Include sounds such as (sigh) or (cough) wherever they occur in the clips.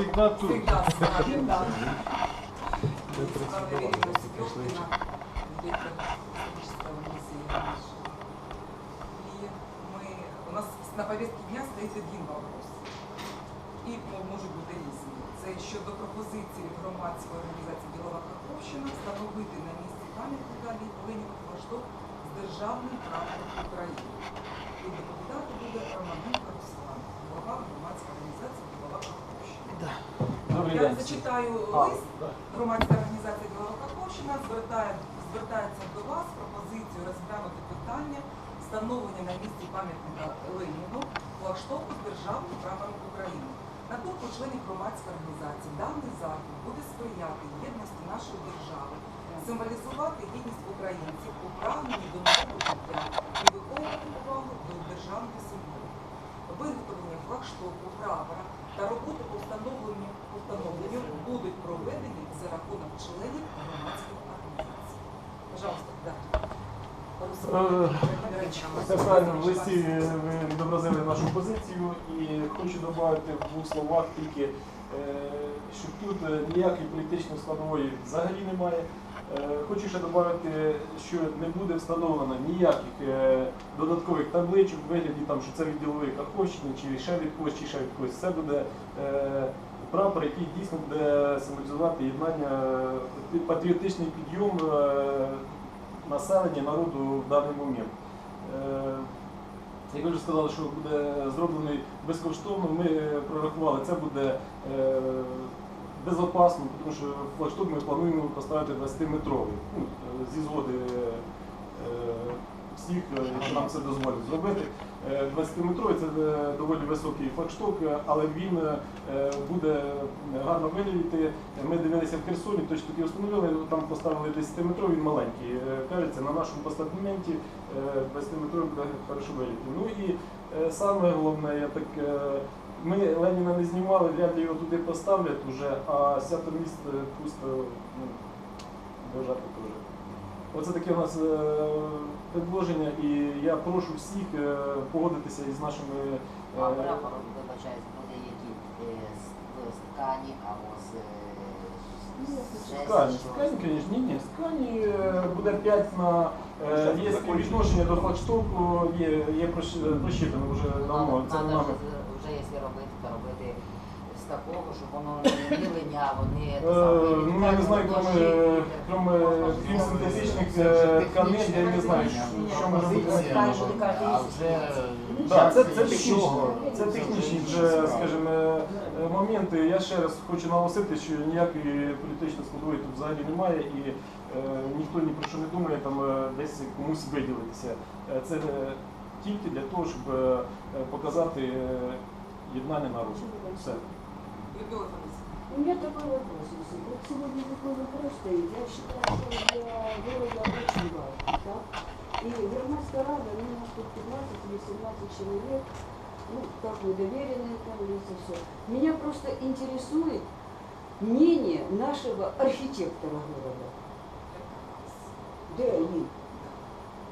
всегда тут. Всегда с нами, да. Стратегического музея нашего. И мы, у нас на повестке дня стоїть один вопрос. І м- можуть бути різні. Це щодо пропозиції громадської організації Ділова Карповщина встановити на місці пам'ятника далі Леніна флагшток з державним прапором України. І доповідати буде Романенко Руслан, голова громадської організації Ділова Карповщина. Добрий Я день. зачитаю лист. Громадська організація Ділова Карповщина звертає, звертається до вас з пропозицією розглянути питання встановлення на місці пам'ятника Леніну флагштоку державним прапором України. На думку членів громадської організації, даний захід буде сприяти єдності нашої держави, символізувати єдність українців у прагненні до нового життя і виховувати увагу до державних символів. Виготовлення флагштоку, прапора та роботи по встановленню, по встановленню будуть проведені за рахунок членів громадських організацій. Пожалуйста, да. Е, правильно, в листі ви відобразили нашу позицію і хочу додати в двох словах тільки, е, що тут е, ніякої політичної складової взагалі немає. Е, Хочу ще додати, що не буде встановлено ніяких е, додаткових табличок в вигляді, там, що це від ділової Карповщини, чи ще від когось, чи ще від когось. Це буде е, прапор, який дійсно буде символізувати єднання, патріотичний підйом населення, народу в даний момент. Як ви вже сказали, що буде зроблений безкоштовно, ми прорахували, це буде безопасно, тому що флагшток ми плануємо поставити 20-метровий. Ну, е, зі згоди е, всіх, е, нам це дозволить зробити. Е, 20-метровий це доволі високий флагшток, але він буде гарно виглядати. Ми дивилися в Херсоні, точно таки встановили, там поставили 10-метровий, він маленький. Кажеться, на нашому постаменті 20-метровий буде хорошо виглядати. Ну і саме головне, я так. Ми Леніна не знімали, вряд ли його туди поставлять уже, а свято міст е, пусто ну, бажати теж. Оце таке у нас е, предложення, і я прошу всіх е, погодитися із нашими. А прапором, вибачаюсь, буде які з ткані або що- ткані, звісно, ні, ні, Скані е, буде 5 на е, є співвідношення до флагштоку, є, є прощ- просчитано вже давно. Це надо нами. вже якщо робити, то робити такого, щоб воно не линяво, не Е, те саме, Ну, я не знаю, кроме, кроме крім синтетичних е, тканин, я не знаю, що, що А вже. Так, це, це технічні, це технічні вже, скажімо, е, моменти. Я ще раз хочу наголосити, що ніякої політичної складової тут взагалі немає і е, ніхто ні про що не думає там е, десь комусь виділитися. Е, Це е, тільки для того, щоб е, показати е, єднання народу. Все. У меня такой вопрос. Вот сегодня такой вопрос стоит. Я считаю, что для города очень важно. Так? И громадская рада, ну, у нас тут 15 или 17 человек, ну, как вы доверенные там лица, все. Меня просто интересует мнение нашего архитектора города. Где они?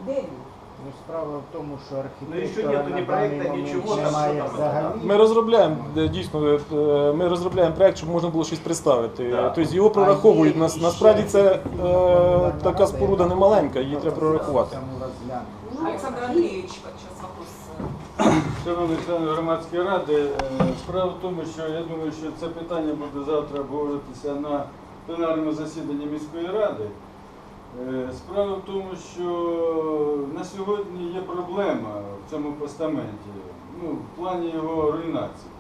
Где они? Ну, справа в тому, що Ну, і що архітектора нету на ні даний проекта, момент нічого, там немає що там, взагалі. Ми розробляємо е, дійсно, е, ми розробляємо проект, щоб можна було щось представити. Да. Тобто його прораховують. А є Нас- ще Насправді це е, Верховна така Рада, споруда яка не маленька, її треба прорахувати. саму розгляне. Ну, Александр Андреевич, сейчас вопрос. э, Шановні члени громадської ради, е, справа в тому, що я думаю, що це питання буде завтра обговорюватися на пленарному засіданні міської ради. Е, Справа в тому, що на сьогодні є проблема в цьому постаменті, ну, в плані його руйнації.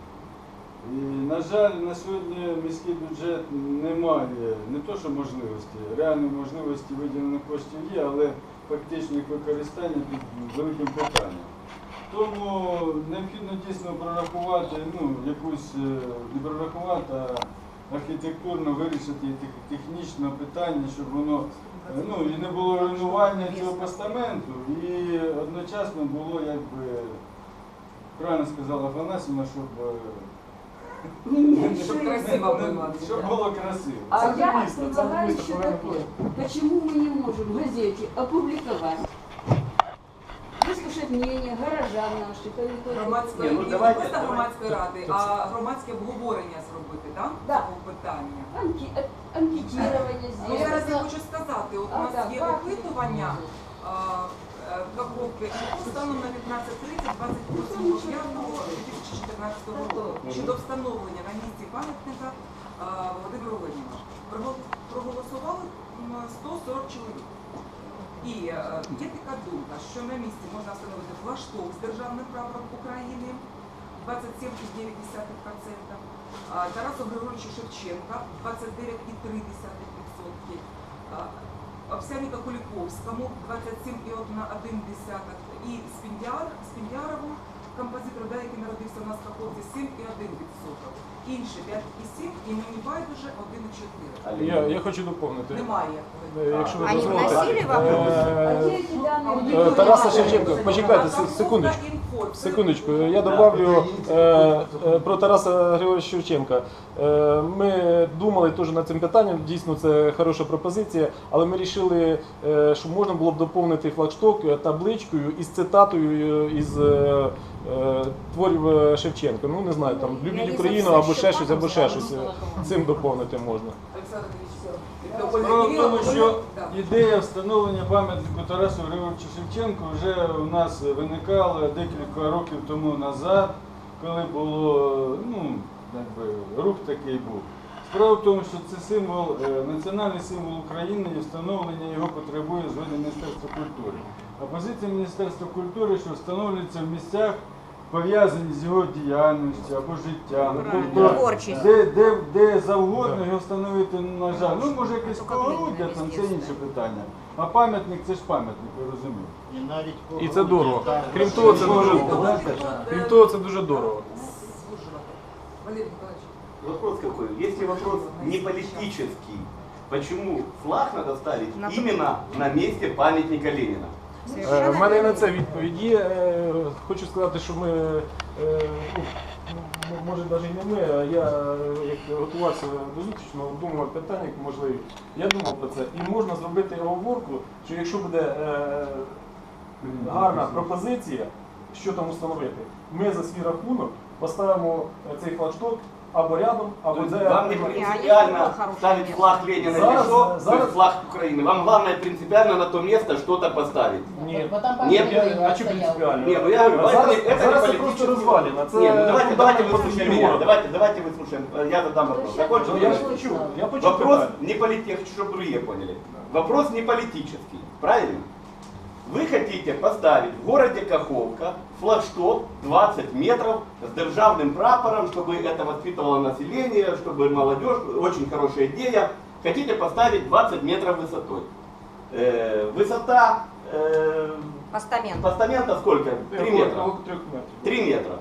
І, на жаль, на сьогодні міський бюджет не має не то, що можливості, реальної можливості виділення коштів є, але фактично використання під великим питанням. Тому необхідно дійсно прорахувати, ну, якусь е, не прорахувати, а архітектурно вирішити технічне питання, щоб воно ну, і не було руйнування цього постаменту, і одночасно було, якби, правильно сказала Афанасівна, щоб, е, Щоб красиво щоб було красиво. А Це я місто, це предлагаю місто таке, повинно такое. Почему мы не можем в газете опубликовать, мнение горожан наших, Громадської Ні, ну, не давайте- просто давайте. громадської ради, а громадське обговорення зробити. робити, так? Да. Цього питання. Анке- э, Анкетирование Ну, зараз я хочу сказати, от у А, нас так, є так. опитування а, е, Каховки станом на 15.30 28.09.2014 року щодо встановлення на місці пам'ятника а, Володимиру Леніну. Проголосували м, 140 чоловік. І е, є така думка, що на місці можна встановити флашток з державним прапором України 27,9%, а, Тарасу Григоровичу Шевченка 29,3%, а, Овсяніка Куліковському 27,1% і Спіндяр, Спіндярову, композитору, да, який народився у нас в Каховці, 7,1%. Інші 5,7% і мені байдуже 1,4%. Я, я хочу доповнити. Немає. Е, Якщо ви Они дозволите. вносили вопрос? А Е? Е, Тараса Шевченка, почекайте се- секундочку. Секундочку, я добавлю е, е, про Тараса Григоровича Шевченка. Е, ми думали теж над цим питанням, дійсно це хороша пропозиція, але ми вирішили, е, що можна було б доповнити флагшток е, табличкою із цитатою е, із е, е, творів е, Шевченка. Ну не знаю, там любіть Україну або ще щось, або ще щось. Цим доповнити можна. Олександр Справа в тому, що ідея встановлення пам'ятнику Тарасу Григоровичу Шевченку вже у нас виникала декілька років тому назад, коли було, ну, якби, рух такий був. Справа в тому, що це символ, е, національний символ України і встановлення його потребує згоди Міністерства культури. А позиція Міністерства культури, що встановлюється в місцях, пов'язані з його діяльністю або життям. Тобто, Творчість. де, де, де завгодно його встановити, на жаль. Ну, може якесь погороддя, там це інше питання. А пам'ятник це ж пам'ятник, ви розумієте. І навіть І це дорого. Крім того, це дуже крім того, це дуже дорого. Валерій Миколаївич. Вопрос какой? Если вопрос не политический, почему флаг надо ставить именно на месте памятника Ленина? Е, В мене і на це відповідь є. Е, Хочу сказати, що ми, е, ну, м- може навіть не ми, а я е, як готувався до зустрічі, ну, думав питання як можливі. Я думав про це. І можна зробити оговорку, що якщо буде е, гарна пропозиція, що там установити, ми за свій рахунок поставимо е, цей флагшток або рядом, або То есть де. вам не было принципиально хорошее ставить место. флаг Ленина Зараз- или что, то зараз- есть флаг Украины. Вам главное принципиально на то место что-то поставить. Ні, Нет, я- а чи принципіально? Не, ну я говорю, А это, зараз, не- это зараз не це просто политический розваліна. Це Не, ну давайте, давайте фундамент выслушаем посилення меня. города. Давайте, давайте выслушаем. Э, Я задам вопрос. Закончил? Ну, я ж почув, я почув Вопрос питання. не политический, чтобы другие поняли. Вопрос не политический, правильно? Вы хотите поставить в городе Каховка флагшток 20 метров с державным прапором, чтобы это воспитывало население, чтобы молодежь, очень хорошая идея. Хотите поставить 20 метров высотой. Э, высота э, Постамент. постамента сколько? 3 метра. Около трьох метрів. 3 метра.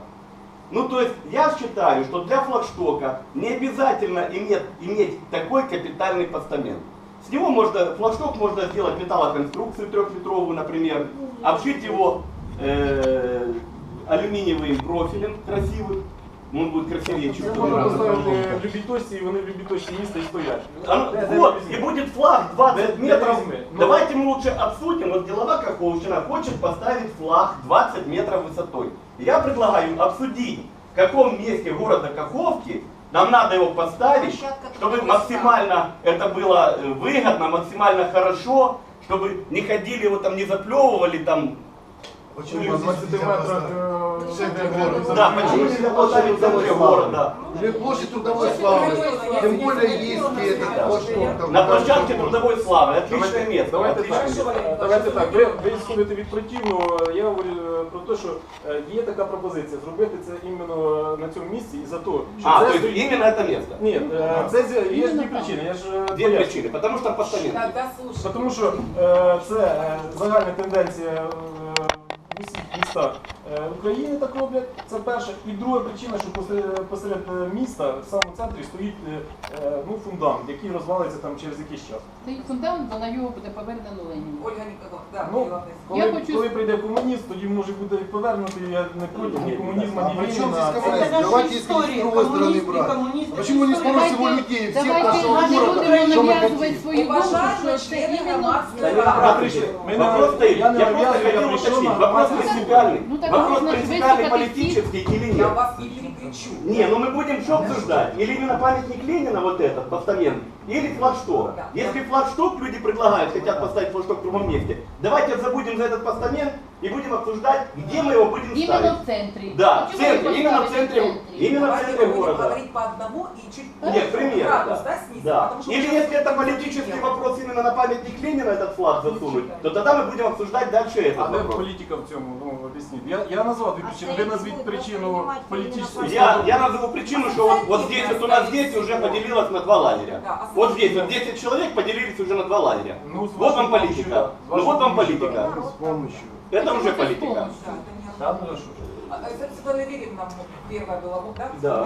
Ну, то есть я считаю, что для флагштока не обязательно иметь, иметь такой капитальный постамент. С него можно, флагшток можно сделать металлоконструкцию трехметровую, например, обшить его э, алюминиевым профилем красивым, он будет красивее, чем Це другой. можна поставити в любій точці, і вони в любій точці міста і стоять. А ну, Де- де вот, візьми? и будет флаг 20 Де- де метров. візьми? Ну. Давайте мы лучше обсудим. Вот делова Каховщина хочет поставить флаг 20 метров высотой. Я предлагаю обсудить, в каком месте города Каховки нам надо его поставить, Площадка чтобы трудовой максимально это было э, выгодно, максимально хорошо, чтобы не ходили его там, не заплевывали там. Почему на 20 метрах е, Да, почему нельзя поставить в центре города? Или площадь трудовой славы. Тем более есть и этот флагшток там. На площадке трудовой славы. Отличное место. Давайте отличное так, место. е, давайте так. Ви, ви сходите від противного. Я говорю е, про те, що е, є така пропозиція зробити це іменно е, на цьому місці і за те, що А, це то есть стоїть- именно это место. Ні, е, це зі- є ж дві причини. Я ж е, Две поясню. причины. Потому что постамент. Тогда слушай. Тому що е, це е, загальна тенденція This is усіх містах е, України так роблять. Це перше. І друга причина, що посеред, посеред е, міста, в самому центрі, стоїть е, е, ну, фундамент, який розвалиться там через якийсь час. Цей фундамент, бо на його буде повернено Леніну. Ольга Ніколаївна, да, Ну, коли, Я хочу- коли прийде комуніст, тоді може бути повернути. Я не проти ні комунізму, А ні Леніна. Давайте стороны брать. А Почему не спросим его людей, всех нашего не города, что мы нав'язувати хотим? члени іменно громадської Та я просто хотел уточнить. Вопрос принципиальный. Ну, так Вопрос можно же принципиальный высказать политический или Я нет? вас і не кричу. шучу. Не, ну мы будем что обсуждать? Или именно памятник Ленина, вот этот, постамент, или флагшток? Да. Если флагшток люди предлагают, хотят поставить флагшток в другом месте, давайте забудем за этот постамент и будем обсуждать, где мы его будем Іменно ставить. в центрі. Да, в Чому центре, ви именно в поставили центре, именно в Давайте центре мы будем города. говорить по одному и чуть Нет, пример, градус, да. да, снизим, Да. потому что Или мы если это сейчас политический не вопрос именно на памятник Ленина этот флаг засунуть, то тогда мы будем обсуждать дальше этот А де вопрос. політика в цьому? Ну, об'ясніть. Я, я назвав дві причини. Ви назвіть причину політичної Я, я назову причину, что вот, вот здесь, вот у нас здесь уже поделилось на два лагеря. Да, а вот здесь вот 10 человек поделились уже на два лагеря. Ну, Вот вам политика. Ну вот вам политика. С помощью. Это уже политика. Да, это не Да, ну, а ж. А, это Светлана Юрьевна первая была, да? Да,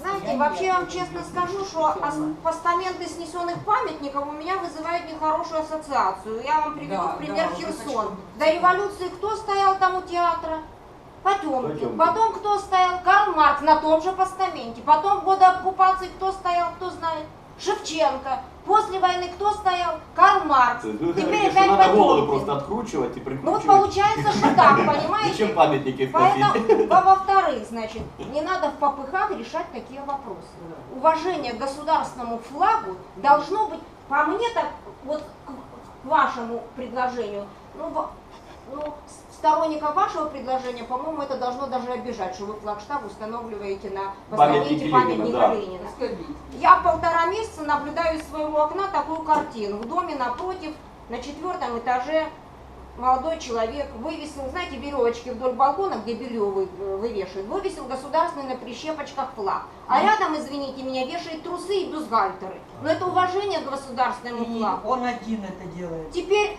Знаете, вообще я вам честно скажу, что ос- постаменты снесенных памятников у меня вызывают нехорошую ассоциацию. Я вам приведу Да, в пример да, Херсон. хочу. До революции кто стоял там у театра? Потемкин. Потемкин. Потом кто стоял? Карл Маркс на том же постаменте. Потом в годы оккупации кто стоял, кто знает? Шевченко. После войны кто стоял? Карл Маркс. То есть вы Теперь опять надо голову просто откручивать и Ну вот прикручивать. получается, что так, (laughs) понимаете? Зачем памятники? Поэтому, во- во-вторых, значит, не надо в попыхах решать такие вопросы. Уважение к государственному флагу должно быть, по мне так, вот к, вашему предложению, ну, ну, сторонников вашего предложения, по-моему, это должно даже обижать, что вы флагштаг устанавливаете на постаменте Ленина, памятника да. Ленина. Я полтора месяца наблюдаю из своего окна такую картину. В доме напротив, на четвертом этаже, молодой человек вывесил, знаете, веревочки вдоль балкона, где белье вы- вывешивают, вывесил государственный на прищепочках флаг. А рядом, извините меня, вешает трусы и бюстгальтеры. Но это уважение к государственному И флагу. он один это делает. Теперь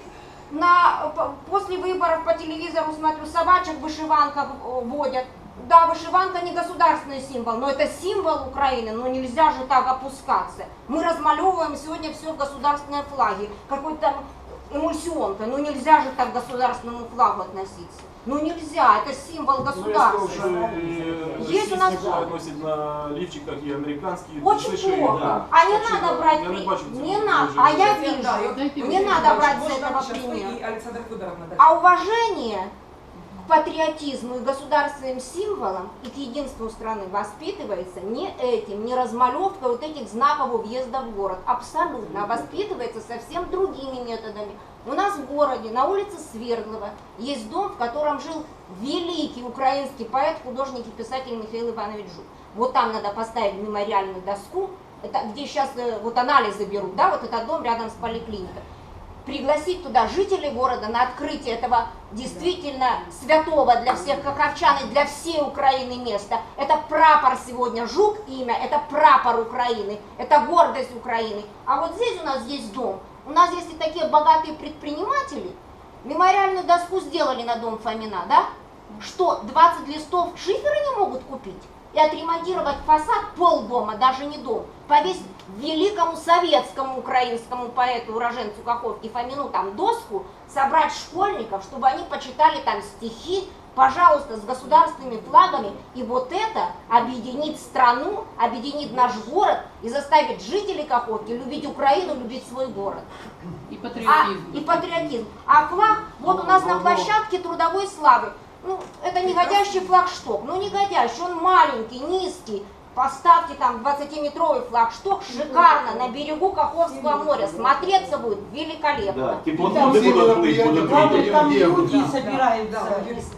на, по- после выборов по телевизору смотрю, собачек вышиванка в- водят. Да, вышиванка не государственный символ, но это символ Украины, но нельзя же так опускаться. Мы размалевываем сегодня все в государственные флаги, какой-то там эмульсионкой, ну нельзя же так к государственному флагу относиться. Ну нельзя, это символ Ну, я сказав, що государства. і Є у нас- російські флаги носять на лівчиках і американські. Очень слышали, плохо. да. А не Так що надо брать, Я не при- бачу в цьому не надо, дуже а я важливо. вижу. Да, и вот Дайте Не мне надо брать с Можно этого сейчас вы пример. и Александра Федоровна дальше. А уважение к патриотизму и государственным символам и к единству страны воспитывается не этим, не размалевкой вот этих знаков въезда в город. Абсолютно. А воспитывается совсем другими методами. У нас в городе, на улице Свердлова, есть дом, в котором жил великий украинский поэт, художник и писатель Михаил Иванович Жук. Вот там надо поставить мемориальную доску, это где сейчас вот анализы берут, да, вот этот дом рядом с поликлиникой пригласить туда жителей города на открытие этого действительно святого для всех каховчан и для всей Украины места. Это прапор сегодня, жук имя, это прапор Украины, это гордость Украины. А вот здесь у нас есть дом. У нас есть и такие богатые предприниматели, мемориальную доску сделали на дом Фомина, да? Что, 20 листов шифера не могут купить? И отремонтировать фасад полдома, даже не дом, повесить великому советскому украинскому поэту, уроженцу Каховки Фомину там доску, собрать школьников, чтобы они почитали там стихи, пожалуйста, с государственными флагами, и вот это объединит страну, объединит наш город и заставит жителей Каховки любить Украину, любить свой город. І А, патріотизм. и патриотизм. А флаг, вот у нас на площадке трудовой славы. Ну, это негодящий флагшток. Ну, негодящий, он маленький, низкий. Поставьте там 20-метровый флагшток, шикарно, на берегу Каховского моря. Смотреться будет великолепно. Да, Там теплоходы будут плыть, будут видеть. Там люди собираются.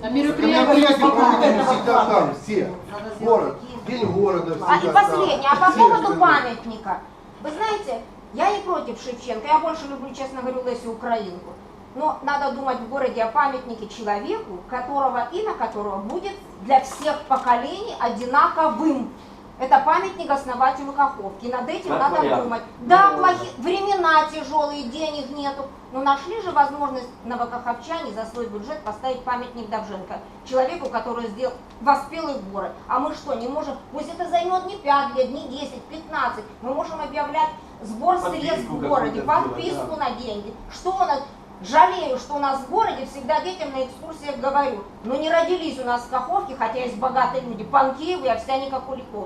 На Мероприятия мероприятии проводят всегда там, все. Город, день города А и всегда там. последнее, а по поводу памятника. Вы знаете, я не против Шевченко, я больше люблю, честно говорю, Лесю Украинку. Но надо думать в городе о памятнике человеку, которого имя которого будет для всех поколений одинаковым. Это памятник основателю Каховки. И над этим Так, надо понятно. думать. Да, плохи... времена тяжелые, денег нету. Но нашли же возможность новокаховчане за свой бюджет поставить памятник Довженко. Человеку, который сделал, воспел их город. А мы что, не можем, пусть это займет не 5 лет, не 10, 15. Мы можем объявлять сбор Подписку средств в городе, сделать, подписку на деньги. Что у нас? Жалею, что у нас в городе всегда детям на экскурсиях говорю, ну не родились у нас в Каховке, хотя есть богатые люди, Панкеевы, а вся не как Куликов.